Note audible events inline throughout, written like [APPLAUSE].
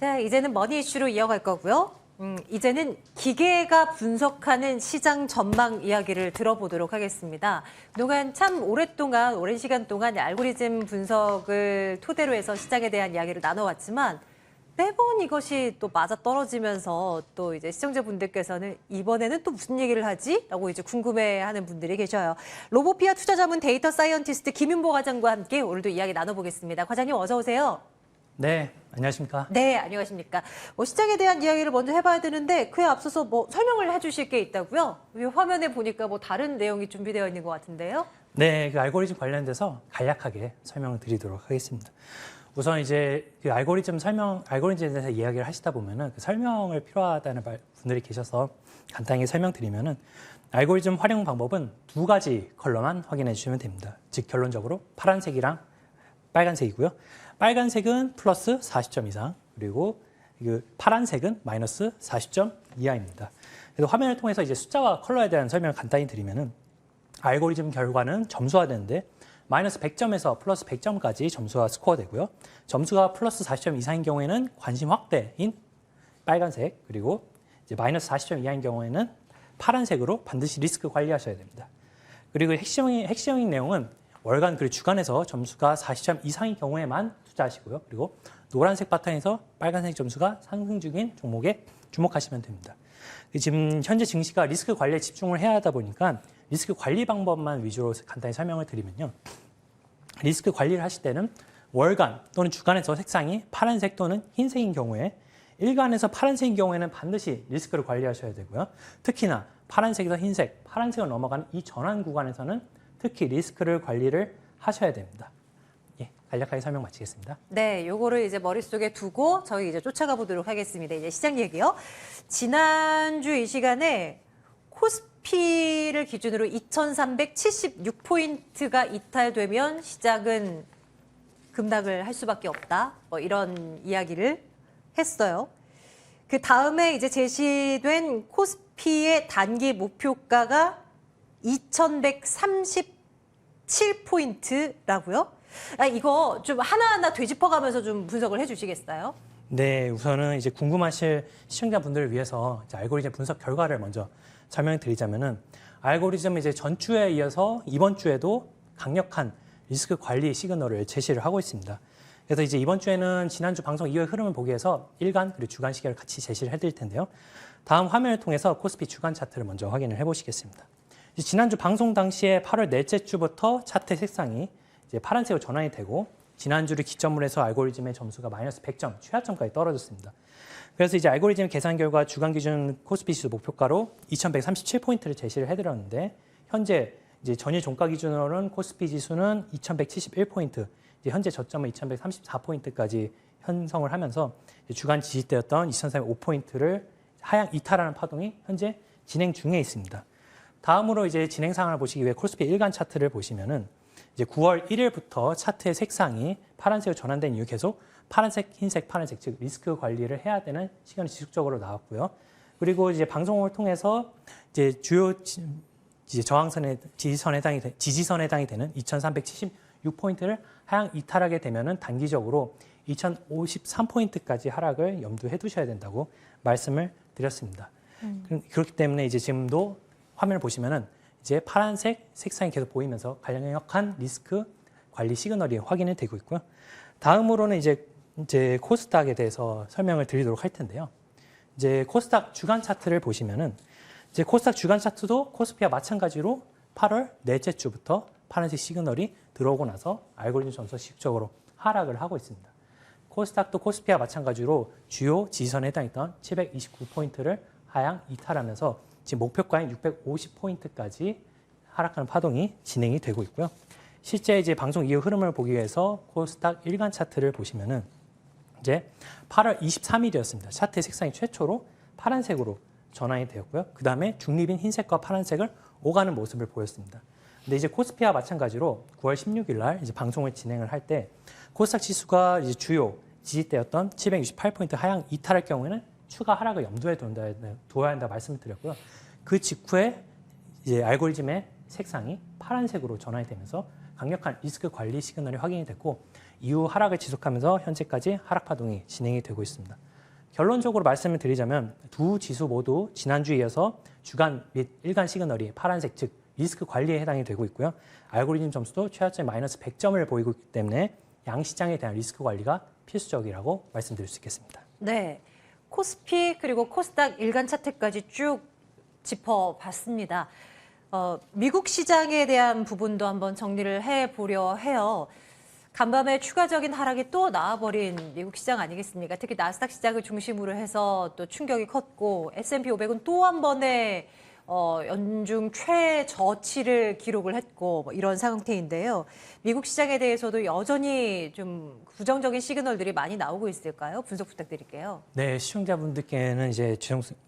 자, 이제는 머니 이슈로 이어갈 거고요. 음, 이제는 기계가 분석하는 시장 전망 이야기를 들어보도록 하겠습니다. 그동안 참 오랫동안, 오랜 시간 동안 알고리즘 분석을 토대로 해서 시장에 대한 이야기를 나눠왔지만 매번 이것이 또 맞아 떨어지면서 또 이제 시청자분들께서는 이번에는 또 무슨 얘기를 하지? 라고 이제 궁금해하는 분들이 계셔요. 로보피아 투자자문 데이터 사이언티스트 김윤보 과장과 함께 오늘도 이야기 나눠보겠습니다. 과장님 어서 오세요. 네, 안녕하십니까. 네, 안녕하십니까. 뭐 시장에 대한 이야기를 먼저 해봐야 되는데 그에 앞서서 뭐 설명을 해주실 게 있다고요? 이 화면에 보니까 뭐 다른 내용이 준비되어 있는 것 같은데요. 네, 그 알고리즘 관련돼서 간략하게 설명을 드리도록 하겠습니다. 우선 이제 그 알고리즘 설명, 알고리즘에 대해서 이야기를 하시다 보면은 그 설명을 필요하다는 말- 분들이 계셔서 간단하게 설명드리면은 알고리즘 활용 방법은 두 가지 컬러만 확인해 주시면 됩니다. 즉 결론적으로 파란색이랑 빨간색이고요. 빨간색은 플러스 40점 이상, 그리고 그 파란색은 마이너스 40점 이하입니다. 그래서 화면을 통해서 이제 숫자와 컬러에 대한 설명을 간단히 드리면은 알고리즘 결과는 점수화 되는데 마이너스 100점에서 플러스 100점까지 점수가 스코어 되고요. 점수가 플러스 40점 이상인 경우에는 관심 확대인 빨간색 그리고 이제 마이너스 40점 이하인 경우에는 파란색으로 반드시 리스크 관리하셔야 됩니다. 그리고 핵심적인, 핵심적인 내용은 월간 그리고 주간에서 점수가 40점 이상인 경우에만 투자하시고요. 그리고 노란색 바탕에서 빨간색 점수가 상승 중인 종목에 주목하시면 됩니다. 지금 현재 증시가 리스크 관리에 집중을 해야 하다 보니까 리스크 관리 방법만 위주로 간단히 설명을 드리면요. 리스크 관리를 하실 때는 월간 또는 주간에서 색상이 파란색 또는 흰색인 경우에 일간에서 파란색인 경우에는 반드시 리스크를 관리하셔야 되고요. 특히나 파란색에서 흰색, 파란색을 넘어가는 이 전환 구간에서는 특히 리스크를 관리를 하셔야 됩니다. 예, 간략하게 설명 마치겠습니다. 네, 요거를 이제 머릿속에 두고 저희 이제 쫓아가 보도록 하겠습니다. 이제 시장 얘기요. 지난주 이 시간에 코스피를 기준으로 2,376포인트가 이탈되면 시작은 급락을 할 수밖에 없다. 뭐 이런 이야기를 했어요. 그 다음에 이제 제시된 코스피의 단기 목표가가 2,137포인트라고요? 아, 이거 좀 하나하나 되짚어가면서 좀 분석을 해주시겠어요? 네, 우선은 이제 궁금하실 시청자분들을 위해서 이제 알고리즘 분석 결과를 먼저 설명드리자면은 알고리즘 이제 전주에 이어서 이번 주에도 강력한 리스크 관리 시그널을 제시를 하고 있습니다. 그래서 이제 이번 주에는 지난주 방송 이후의 흐름을 보기 위해서 일간 그리고 주간 시계를 같이 제시를 해드릴 텐데요. 다음 화면을 통해서 코스피 주간 차트를 먼저 확인을 해보시겠습니다. 지난주 방송 당시에 8월 넷째 주부터 차트 색상이 이제 파란색으로 전환이 되고 지난주를 기점으로 해서 알고리즘의 점수가 마이너스 100점, 최하점까지 떨어졌습니다. 그래서 이제 알고리즘 계산 결과 주간 기준 코스피 지수 목표가로 2137포인트를 제시를 해드렸는데 현재 이제 전일 종가 기준으로는 코스피 지수는 2171포인트, 이제 현재 저점은 2134포인트까지 형성을 하면서 주간 지지대였던 2305포인트를 하향 이탈하는 파동이 현재 진행 중에 있습니다. 다음으로 이제 진행 상황을 보시기 위해 코스피 일간 차트를 보시면은 이제 9월 1일부터 차트의 색상이 파란색으로 전환된 이후 계속 파란색, 흰색, 파란색 즉 리스크 관리를 해야 되는 시간이 지속적으로 나왔고요. 그리고 이제 방송을 통해서 이제 주요 지- 이제 저항선에 지지선에 해당이 되- 지지선에 해당이 되는 2,376 포인트를 하향 이탈하게 되면은 단기적으로 2,053 포인트까지 하락을 염두해 두셔야 된다고 말씀을 드렸습니다. 그- 그렇기 때문에 이제 지금도 화면을 보시면은 이제 파란색 색상이 계속 보이면서 강력한 리스크 관리 시그널이 확인이 되고 있고요. 다음으로는 이제 이제 코스닥에 대해서 설명을 드리도록 할 텐데요. 이제 코스닥 주간 차트를 보시면은 이제 코스닥 주간 차트도 코스피와 마찬가지로 8월 넷째 주부터 파란색 시그널이 들어오고 나서 알고리즘 지속적으로 하락을 하고 있습니다. 코스닥도 코스피와 마찬가지로 주요 지지선에 해당했던 729포인트를 하향 이탈하면서 지금 목표가인 650포인트까지 하락하는 파동이 진행이 되고 있고요. 실제 이제 방송 이후 흐름을 보기 위해서 코스닥 일간 차트를 보시면은 이제 8월 23일이었습니다. 차트의 색상이 최초로 파란색으로 전환이 되었고요. 그 다음에 중립인 흰색과 파란색을 오가는 모습을 보였습니다. 근데 이제 코스피와 마찬가지로 9월 16일 날 이제 방송을 진행을 할 때 코스닥 지수가 이제 주요 지지대였던 768포인트 하향 이탈할 경우에는 추가 하락을 염두에 둔다, 둬야 한다 말씀을 드렸고요. 그 직후에 이제 알고리즘의 색상이 파란색으로 전환이 되면서 강력한 리스크 관리 시그널이 확인이 됐고 이후 하락을 지속하면서 현재까지 하락 파동이 진행이 되고 있습니다. 결론적으로 말씀을 드리자면 두 지수 모두 지난주에 이어서 주간 및 일간 시그널이 파란색 즉 리스크 관리에 해당이 되고 있고요. 알고리즘 점수도 최하점 마이너스 100점을 보이고 있기 때문에 양 시장에 대한 리스크 관리가 필수적이라고 말씀드릴 수 있겠습니다. 네. 코스피 그리고 코스닥 일간 차트까지 쭉 짚어봤습니다. 어, 미국 시장에 대한 부분도 한번 정리를 해보려 해요. 간밤에 추가적인 하락이 또 나와버린 미국 시장 아니겠습니까? 특히 나스닥 시장을 중심으로 해서 또 충격이 컸고 S&P 500은 또 한 번의 어, 연중 최저치를 기록을 했고 뭐 이런 상태인데요. 미국 시장에 대해서도 여전히 좀 부정적인 시그널들이 많이 나오고 있을까요? 분석 부탁드릴게요. 네, 시청자분들께는 이제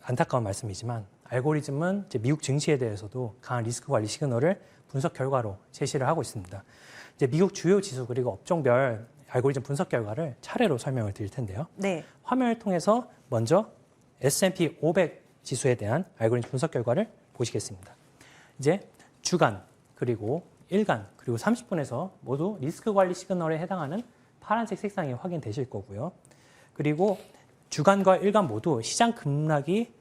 안타까운 말씀이지만 알고리즘은 이제 미국 증시에 대해서도 강한 리스크 관리 시그널을 분석 결과로 제시를 하고 있습니다. 이제 미국 주요 지수 그리고 업종별 알고리즘 분석 결과를 차례로 설명을 드릴 텐데요. 네. 화면을 통해서 먼저 S&P 500 지수에 대한 알고리즘 분석 결과를 보시겠습니다. 이제 주간 그리고 일간 그리고 30분에서 모두 리스크 관리 시그널에 해당하는 파란색 색상이 확인되실 거고요. 그리고 주간과 일간 모두 시장 급락이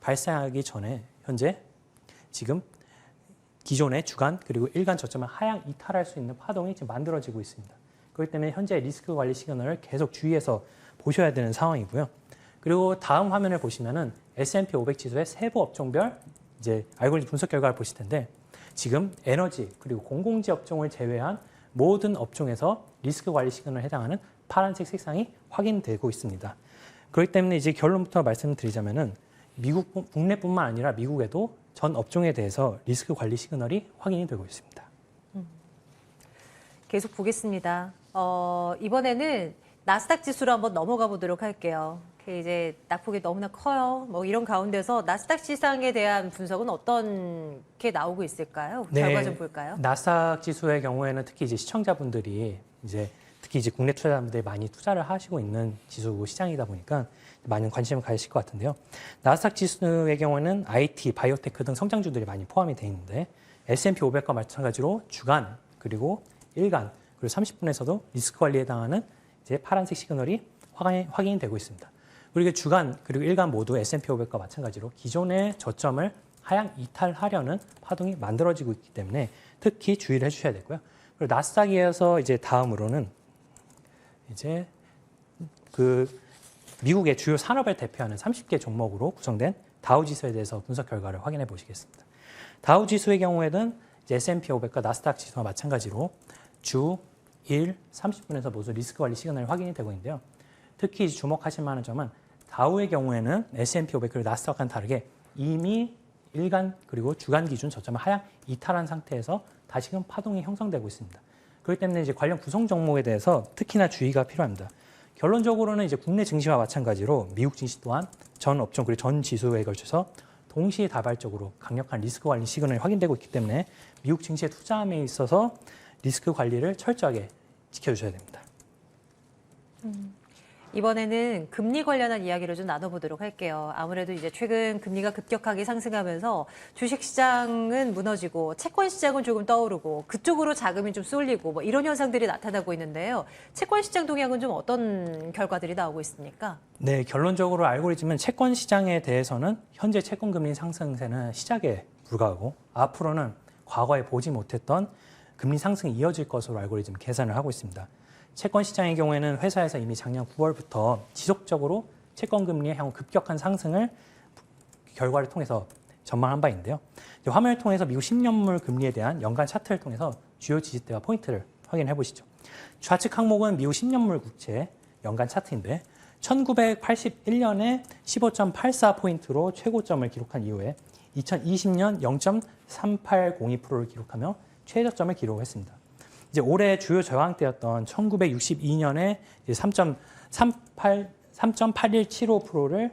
발생하기 전에 현재 지금 기존의 주간 그리고 일간 저점을 하향 이탈할 수 있는 파동이 지금 만들어지고 있습니다. 그렇기 때문에 현재 리스크 관리 시그널을 계속 주의해서 보셔야 되는 상황이고요. 그리고 다음 화면을 보시면은 S&P 500 지수의 세부 업종별 이제 알고리즘 분석 결과를 보실 텐데 지금 에너지 그리고 공공재 업종을 제외한 모든 업종에서 리스크 관리 시그널에 해당하는 파란색 색상이 확인되고 있습니다. 그렇기 때문에 이제 결론부터 말씀드리자면은 미국 국내뿐만 아니라 미국에도 전 업종에 대해서 리스크 관리 시그널이 확인이 되고 있습니다. 계속 보겠습니다. 어, 이번에는 나스닥 지수로 한번 넘어가 보도록 할게요. 그 이제 낙폭이 너무나 커요. 뭐 이런 가운데서 나스닥 시장에 대한 분석은 어떤 게 나오고 있을까요? 네. 결과 좀 볼까요? 나스닥 지수의 경우에는 특히 이제 시청자분들이 이제 특히 이제 국내 투자자분들이 많이 투자를 하시고 있는 지수 시장이다 보니까 많은 관심을 가지실 것 같은데요. 나스닥 지수의 경우에는 IT, 바이오테크 등 성장주들이 많이 포함이 되어 있는데 S&P 500과 마찬가지로 주간 그리고 일간 그리고 30분에서도 리스크 관리에 해당하는 이제 파란색 시그널이 확인이 되고 있습니다. 그리고 주간 그리고 일간 모두 S&P 500과 마찬가지로 기존의 저점을 하향 이탈하려는 파동이 만들어지고 있기 때문에 특히 주의를 해주셔야 되고요. 그리고 나스닥이어서 이제 다음으로는 이제 그 미국의 주요 산업을 대표하는 30개 종목으로 구성된 다우 지수에 대해서 분석 결과를 확인해 보시겠습니다. 다우 지수의 경우에는 S&P 500과 나스닥 지수와 마찬가지로 주 1, 30분에서 모두 리스크 관리 시그널이 확인이 되고 있는데요. 특히 주목하실 만한 점은 다우의 경우에는 S&P 500 그리고 나스닥과는 다르게 이미 일간 그리고 주간 기준 저점을 하향 이탈한 상태에서 다시금 파동이 형성되고 있습니다. 그렇기 때문에 이제 관련 구성 종목에 대해서 특히나 주의가 필요합니다. 결론적으로는 이제 국내 증시와 마찬가지로 미국 증시 또한 전 업종 그리고 전 지수에 걸쳐서 동시다발적으로 강력한 리스크 관리 시그널이 확인되고 있기 때문에 미국 증시에 투자함에 있어서 리스크 관리를 철저하게 지켜주셔야 됩니다. 이번에는 금리 관련한 이야기를 좀 나눠보도록 할게요. 아무래도 이제 최근 금리가 급격하게 상승하면서 주식 시장은 무너지고 채권 시장은 조금 떠오르고 그쪽으로 자금이 좀 쏠리고 뭐 이런 현상들이 나타나고 있는데요. 채권 시장 동향은 좀 어떤 결과들이 나오고 있습니까? 네, 결론적으로 알고리즘은 채권 시장에 대해서는 현재 채권 금리 상승세는 시작에 불과하고 앞으로는 과거에 보지 못했던 금리 상승이 이어질 것으로 알고리즘 계산을 하고 있습니다. 채권 시장의 경우에는 회사에서 이미 작년 9월부터 지속적으로 채권 금리의 향후 급격한 상승을 결과를 통해서 전망한 바 있는데요. 이제 화면을 통해서 미국 10년물 금리에 대한 연간 차트를 통해서 주요 지지대와 포인트를 확인해 보시죠. 좌측 항목은 미국 10년물 국채 연간 차트인데 1981년에 15.84포인트로 최고점을 기록한 이후에 2020년 0.3802%를 기록하며 최저점을 기록했습니다. 이제 올해 주요 저항 대였던 1962년에 3.38 3.8175%를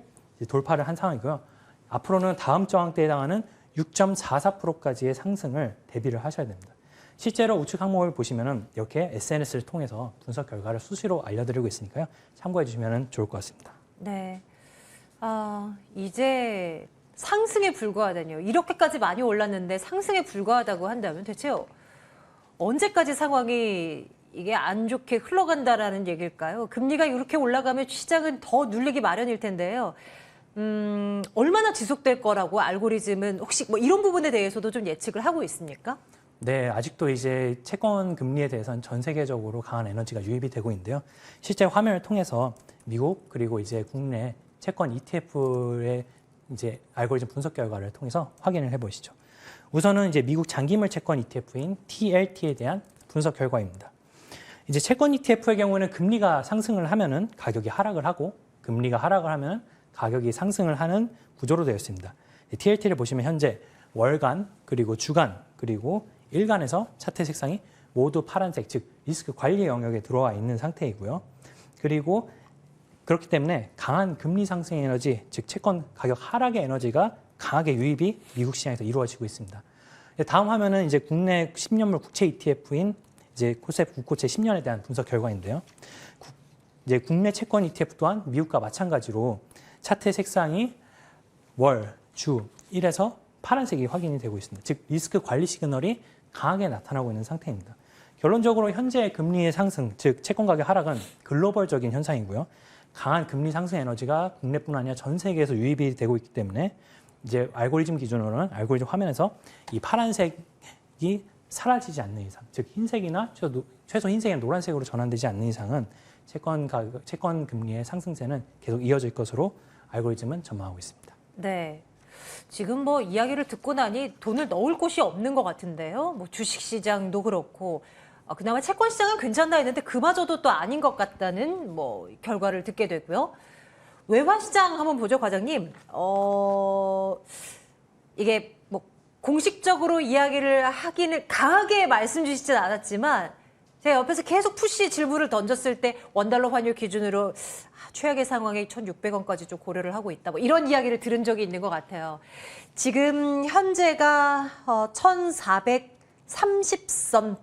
돌파를 한 상황이고요. 앞으로는 다음 저항대에 해당하는 6.44%까지의 상승을 대비를 하셔야 됩니다. 실제로 우측 항목을 보시면은 이렇게 SNS를 통해서 분석 결과를 수시로 알려드리고 있으니까요. 참고해 주시면 좋을 것 같습니다. 네. 아, 이제 상승에 불과하다니요. 이렇게까지 많이 올랐는데 상승에 불과하다고 한다면 대체 언제까지 상황이 이게 안 좋게 흘러간다라는 얘기일까요? 금리가 이렇게 올라가면 시장은 더 눌리기 마련일 텐데요. 음, 얼마나 지속될 거라고 알고리즘은 혹시 뭐 이런 부분에 대해서도 좀 예측을 하고 있습니까? 네, 아직도 이제 채권 금리에 대해서는 전 세계적으로 강한 에너지가 유입이 되고 있는데요. 실제 화면을 통해서 미국 그리고 이제 국내 채권 ETF의 이제 알고리즘 분석 결과를 통해서 확인을 해보시죠. 우선은 이제 미국 장기물 채권 ETF인 TLT에 대한 분석 결과입니다. 이제 채권 ETF의 경우는 금리가 상승을 하면은 가격이 하락을 하고 금리가 하락을 하면 가격이 상승을 하는 구조로 되어 있습니다. TLT를 보시면 현재 월간 그리고 주간 그리고 일간에서 차트 색상이 모두 파란색 즉 리스크 관리 영역에 들어와 있는 상태이고요. 그리고 그렇기 때문에 강한 금리 상승 에너지 즉 채권 가격 하락의 에너지가 강하게 유입이 미국 시장에서 이루어지고 있습니다. 다음 화면은 이제 국내 10년물 국채 ETF인 이제 코셉 국고채 10년에 대한 분석 결과인데요. 국- 이제 국내 채권 ETF 또한 미국과 마찬가지로 차트 색상이 월, 주, 일에서 파란색이 확인이 되고 있습니다. 즉 리스크 관리 시그널이 강하게 나타나고 있는 상태입니다. 결론적으로 현재 금리의 상승, 즉 채권 가격 하락은 글로벌적인 현상이고요. 강한 금리 상승 에너지가 국내뿐 아니라 전 세계에서 유입이 되고 있기 때문에 이제 알고리즘 기준으로는 알고리즘 화면에서 이 파란색이 사라지지 않는 이상, 즉 흰색이나 최소, 흰색이나 노란색으로 전환되지 않는 이상은 채권 가격, 채권 금리의 상승세는 계속 이어질 것으로 알고리즘은 전망하고 있습니다. 네. 지금 뭐 이야기를 듣고 나니 돈을 넣을 곳이 없는 것 같은데요. 뭐 주식 시장도 그렇고 아, 그나마 채권 시장은 괜찮다 했는데 그마저도 또 아닌 것 같다는 뭐 결과를 듣게 되고요. 외환 시장 한번 보죠, 과장님. 어 이게 뭐 공식적으로 이야기를 하기는 강하게 말씀 주시진 않았지만 제가 옆에서 계속 푸시 질문을 던졌을 때 원달러 환율 기준으로 아, 최악의 상황에 1,600원까지 좀 고려를 하고 있다. 뭐 이런 이야기를 들은 적이 있는 것 같아요. 지금 현재가 어, 1,430선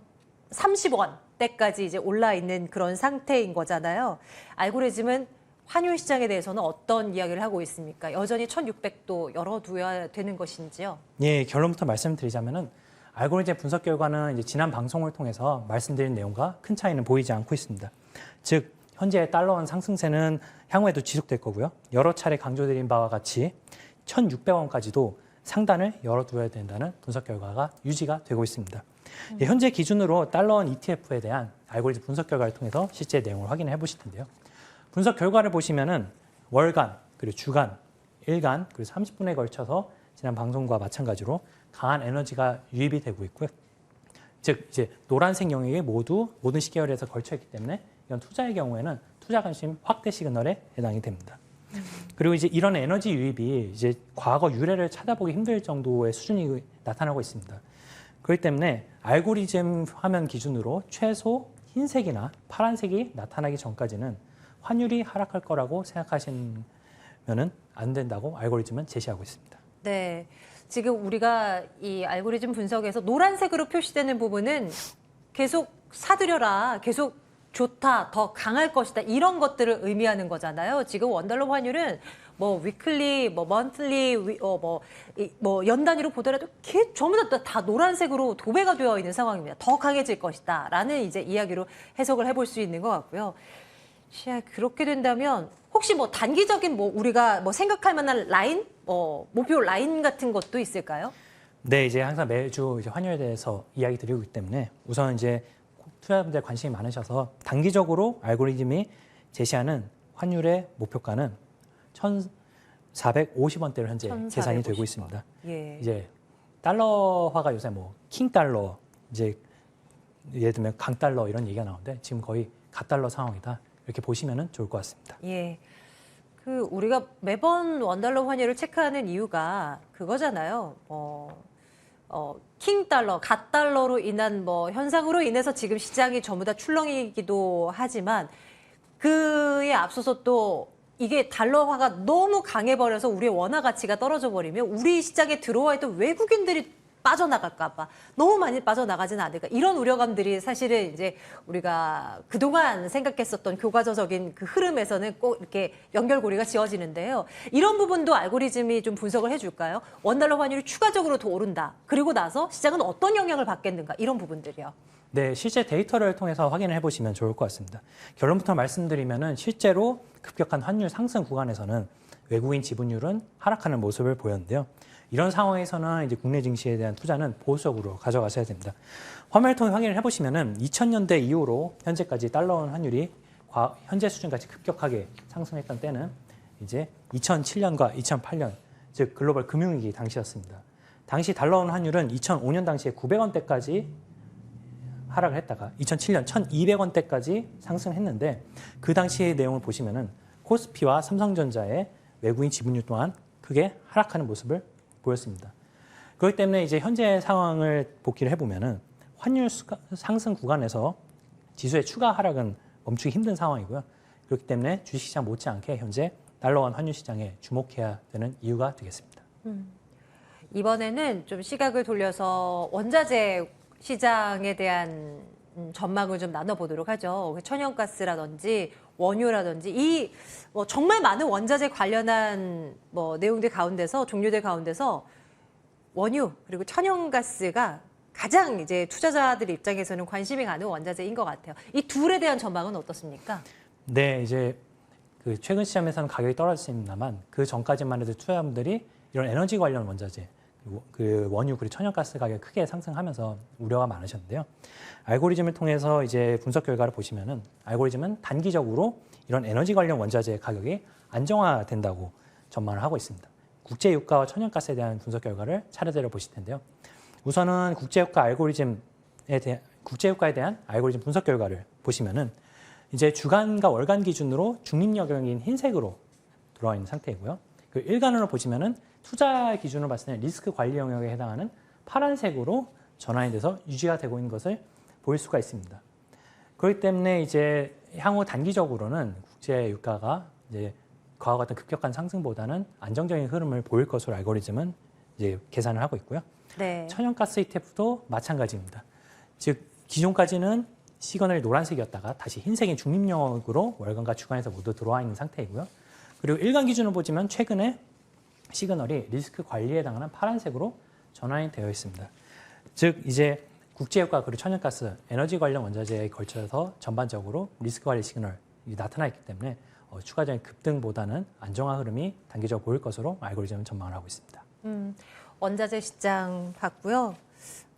30원 대까지 이제 올라 있는 그런 상태인 거잖아요. 알고리즘은 환율 시장에 대해서는 어떤 이야기를 하고 있습니까? 여전히 1,600도 열어둬야 되는 것인지요? 예, 결론부터 말씀드리자면은 알고리즘 분석 결과는 이제 지난 방송을 통해서 말씀드린 내용과 큰 차이는 보이지 않고 있습니다. 즉 현재 달러 원 상승세는 향후에도 지속될 거고요. 여러 차례 강조드린 바와 같이 1,600원까지도 상단을 열어두어야 된다는 분석 결과가 유지가 되고 있습니다. 예, 현재 기준으로 달러 원 ETF에 대한 알고리즘 분석 결과를 통해서 실제 내용을 확인해 보실 텐데요. 분석 결과를 보시면은 월간 그리고 주간, 일간 그리고 30분에 걸쳐서 지난 방송과 마찬가지로 강한 에너지가 유입이 되고 있고요. 즉 이제 노란색 영역이 모두 모든 시계열에서 걸쳐 있기 때문에 이건 투자의 경우에는 투자 관심 확대 시그널에 해당이 됩니다. 그리고 이제 이런 에너지 유입이 이제 과거 유래를 찾아보기 힘들 정도의 수준이 나타나고 있습니다. 그렇기 때문에 알고리즘 화면 기준으로 최소 흰색이나 파란색이 나타나기 전까지는 환율이 하락할 거라고 생각하시면은 안 된다고 알고리즘은 제시하고 있습니다. 네. 지금 우리가 이 알고리즘 분석에서 노란색으로 표시되는 부분은 계속 사들여라, 계속 좋다, 더 강할 것이다 이런 것들을 의미하는 거잖아요. 지금 원달러 환율은 뭐 위클리, 뭐 먼틀리, 위- 어, 뭐, 이, 뭐 연 단위로 보더라도 개, 전부 다, 다 노란색으로 도배가 되어 있는 상황입니다. 더 강해질 것이다라는 이제 이야기로 해석을 해볼 수 있는 것 같고요. 자, 그렇게 된다면 혹시 뭐 단기적인 뭐 우리가 뭐 생각할 만한 라인, 뭐 목표 라인 같은 것도 있을까요? 네, 이제 항상 매주 이제 환율에 대해서 이야기 드리고 있기 때문에 우선 이제 투자자분들 관심이 많으셔서 단기적으로 알고리즘이 제시하는 환율의 목표가는 1,450원대로 현재 1,450 계산이 되고 원. 있습니다. 예. 이제 달러화가 요새 뭐 킹달러 이제 예를 들면 강달러 이런 얘기가 나오는데 지금 거의 갓달러 상황이다. 이렇게 보시면은 좋을 것 같습니다. 예. 그 우리가 매번 원달러 환율을 체크하는 이유가 그거잖아요. 어, 어, 킹 달러, 갓 달러로 인한 뭐 현상으로 인해서 지금 시장이 전부 다 출렁이기도 하지만 그에 앞서서 또 이게 달러화가 너무 강해버려서 우리의 원화 가치가 떨어져 버리면 우리 시장에 들어와 있던 외국인들이 빠져나갈까봐 너무 많이 빠져나가지는 않을까 이런 우려감들이 사실은 이제 우리가 그동안 생각했었던 교과서적인 그 흐름에서는 꼭 이렇게 연결고리가 지어지는데요. 이런 부분도 알고리즘이 좀 분석을 해줄까요? 원달러 환율이 추가적으로 더 오른다. 그리고 나서 시장은 어떤 영향을 받겠는가 이런 부분들이요. 네, 실제 데이터를 통해서 확인을 해보시면 좋을 것 같습니다. 결론부터 말씀드리면은 실제로 급격한 환율 상승 구간에서는 외국인 지분율은 하락하는 모습을 보였는데요. 이런 상황에서는 이제 국내 증시에 대한 투자는 보수적으로 가져가셔야 됩니다. 화면을 통해 확인을 해보시면은 2000년대 이후로 현재까지 달러 원 환율이 과- 현재 수준까지 급격하게 상승했던 때는 이제 2007년과 2008년 즉 글로벌 금융위기 당시였습니다. 당시 달러 원 환율은 2005년 당시에 900원대까지 하락을 했다가 2007년 1,200원대까지 상승했는데 그 당시의 내용을 보시면은 코스피와 삼성전자의 외국인 지분율 또한 크게 하락하는 모습을 보였습니다. 그렇기 때문에 이제 현재 상황을 복기를 해보면은 환율 상승 구간에서 지수의 추가 하락은 멈추기 힘든 상황이고요. 그렇기 때문에 주식시장 못지않게 현재 달러원 환율 시장에 주목해야 되는 이유가 되겠습니다. 이번에는 좀 시각을 돌려서 원자재 시장에 대한 음, 전망을 좀 나눠보도록 하죠. 그 천연가스라든지 원유라든지 이 뭐 정말 많은 원자재 관련한 뭐 내용들 가운데서 종류들 가운데서 원유 그리고 천연가스가 가장 이제 투자자들 입장에서는 관심이 가는 원자재인 것 같아요. 이 둘에 대한 전망은 어떻습니까? 네, 이제 그 최근 시점에서는 가격이 떨어졌습니다만 그 전까지만 해도 투자자분들이 이런 에너지 관련 원자재, 그리고 그 원유 그리고 천연가스 가격이 크게 상승하면서 우려가 많으셨는데요. 알고리즘을 통해서 이제 분석 결과를 보시면은 알고리즘은 단기적으로 이런 에너지 관련 원자재 가격이 안정화된다고 전망을 하고 있습니다. 국제 유가와 천연가스에 대한 분석 결과를 차례대로 보실 텐데요. 우선은 국제 유가 알고리즘에 대한 국제 유가에 대한 알고리즘 분석 결과를 보시면은 이제 주간과 월간 기준으로 중립 영역인 흰색으로 들어와 있는 상태이고요. 그 일간으로 보시면은 투자 기준으로 봤을 때 리스크 관리 영역에 해당하는 파란색으로 전환이 돼서 유지가 되고 있는 것을 보일 수가 있습니다. 그렇기 때문에 이제 향후 단기적으로는 국제 유가가 이제 그와 같은 급격한 상승보다는 안정적인 흐름을 보일 것으로 알고리즘은 이제 계산을 하고 있고요. 네. 천연가스 ETF도 마찬가지입니다. 즉 기존까지는 시그널이 노란색이었다가 다시 흰색인 중립 영역으로 월간과 주간에서 모두 들어와 있는 상태이고요. 그리고 일간 기준으로 보지만 최근에 시그널이 리스크 관리에 해당하는 파란색으로 전환이 되어 있습니다. 즉 이제 국제유가 그리고 천연가스, 에너지 관련 원자재에 걸쳐서 전반적으로 리스크 관리 시그널이 나타나 있기 때문에 어, 추가적인 급등보다는 안정화 흐름이 단기적으로 보일 것으로 알고리즘은 전망을 하고 있습니다. 음, 원자재 시장 봤고요.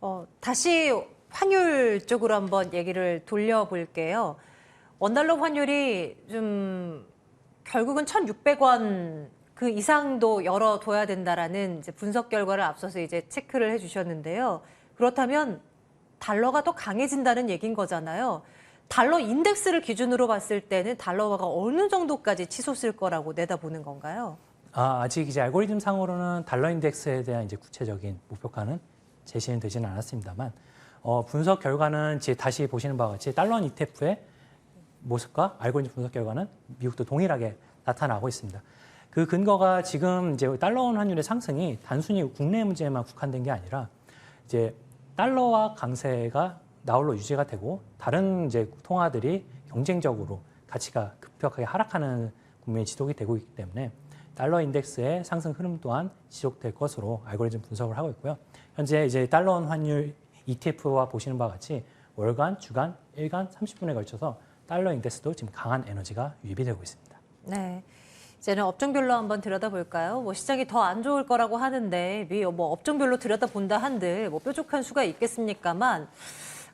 어, 다시 환율 쪽으로 한번 얘기를 돌려볼게요. 원달러 환율이 좀 결국은 1,600원 그 이상도 열어둬야 된다라는 이제 분석 결과를 앞서서 이제 체크를 해주셨는데요. 그렇다면 달러가 더 강해진다는 얘기인 거잖아요. 달러 인덱스를 기준으로 봤을 때는 달러화가 어느 정도까지 치솟을 거라고 내다보는 건가요? 아, 아직 이제 알고리즘 상으로는 달러 인덱스에 대한 이제 구체적인 목표가는 제시는 되지는 않았습니다만 어, 분석 결과는 이제 다시 보시는 바와 같이 달러 ETF의 모습과 알고리즘 분석 결과는 미국도 동일하게 나타나고 있습니다. 그 근거가 지금 이제 달러 원 환율의 상승이 단순히 국내 문제에만 국한된 게 아니라 이제 달러와 강세가 나홀로 유지가 되고 다른 이제 통화들이 경쟁적으로 가치가 급격하게 하락하는 국면이 지속이 되고 있기 때문에 달러 인덱스의 상승 흐름 또한 지속될 것으로 알고리즘 분석을 하고 있고요. 현재 이제 달러 원 환율 ETF와 보시는 바와 같이 월간, 주간, 일간 30분에 걸쳐서 달러 인덱스도 지금 강한 에너지가 유입이 되고 있습니다. 네. 이제는 업종별로 한번 들여다볼까요? 뭐 시장이 더 안 좋을 거라고 하는데 미- 뭐 업종별로 들여다본다 한들 뭐 뾰족한 수가 있겠습니까만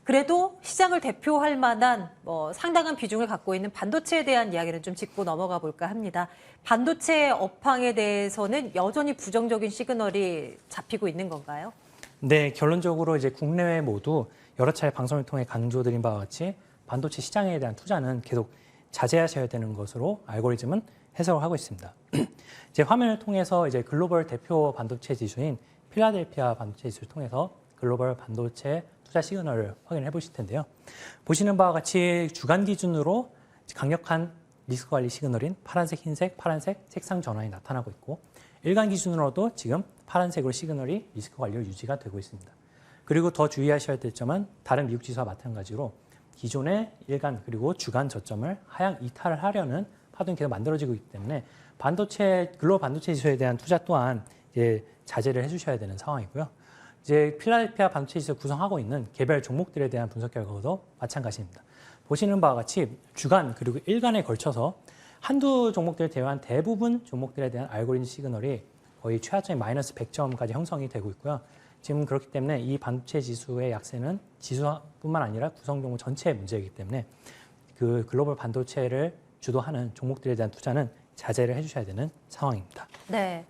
그래도 시장을 대표할 만한 뭐 상당한 비중을 갖고 있는 반도체에 대한 이야기는 좀 짚고 넘어가 볼까 합니다. 반도체 업황에 대해서는 여전히 부정적인 시그널이 잡히고 있는 건가요? 네, 결론적으로 이제 국내외 모두 여러 차례 방송을 통해 강조드린 바와 같이 반도체 시장에 대한 투자는 계속 자제하셔야 되는 것으로 알고리즘은 해석을 하고 있습니다. [CLEARS THROAT] 이제 화면을 통해서 이제 글로벌 대표 반도체 지수인 필라델피아 반도체 지수를 통해서 글로벌 반도체 투자 시그널을 확인해 보실 텐데요. 보시는 바와 같이 주간 기준으로 강력한 리스크 관리 시그널인 파란색, 흰색, 파란색 색상 전환이 나타나고 있고 일간 기준으로도 지금 파란색으로 시그널이 리스크 관리로 유지가 되고 있습니다. 그리고 더 주의하셔야 될 점은 다른 미국 지수와 마찬가지로 기존의 일간 그리고 주간 저점을 하향 이탈을 하려는 파동이 계속 만들어지고 있기 때문에 반도체 글로벌 반도체 지수에 대한 투자 또한 이제 자제를 해주셔야 되는 상황이고요. 이제 필라델피아 반도체 지수 구성하고 있는 개별 종목들에 대한 분석 결과도 마찬가지입니다. 보시는 바와 같이 주간 그리고 일간에 걸쳐서 한두 종목들을 제외한 대부분 종목들에 대한 알고리즘 시그널이 거의 최하점이 마이너스 100점까지 형성이 되고 있고요. 지금 그렇기 때문에 이 반도체 지수의 약세는 지수뿐만 아니라 구성 종목 전체의 문제이기 때문에 그 글로벌 반도체를 주도하는 종목들에 대한 투자는 자제를 해주셔야 되는 상황입니다. 네.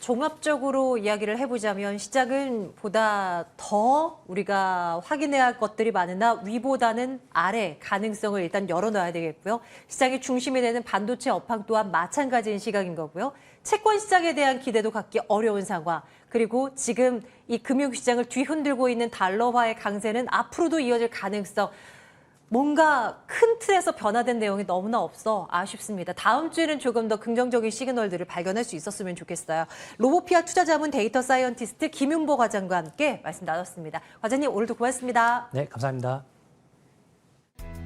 종합적으로 이야기를 해보자면 시장은 보다 더 우리가 확인해야 할 것들이 많으나 위보다는 아래 가능성을 일단 열어놔야 되겠고요. 시장의 중심이 되는 반도체 업황 또한 마찬가지인 시각인 거고요. 채권 시장에 대한 기대도 갖기 어려운 상황. 그리고 지금 이 금융시장을 뒤흔들고 있는 달러화의 강세는 앞으로도 이어질 가능성. 뭔가 큰 틀에서 변화된 내용이 너무나 없어 아쉽습니다. 다음 주에는 조금 더 긍정적인 시그널들을 발견할 수 있었으면 좋겠어요. 로보피아 투자자문 데이터 사이언티스트 김윤보 과장과 함께 말씀 나눴습니다. 과장님 오늘도 고맙습니다. 네, 감사합니다.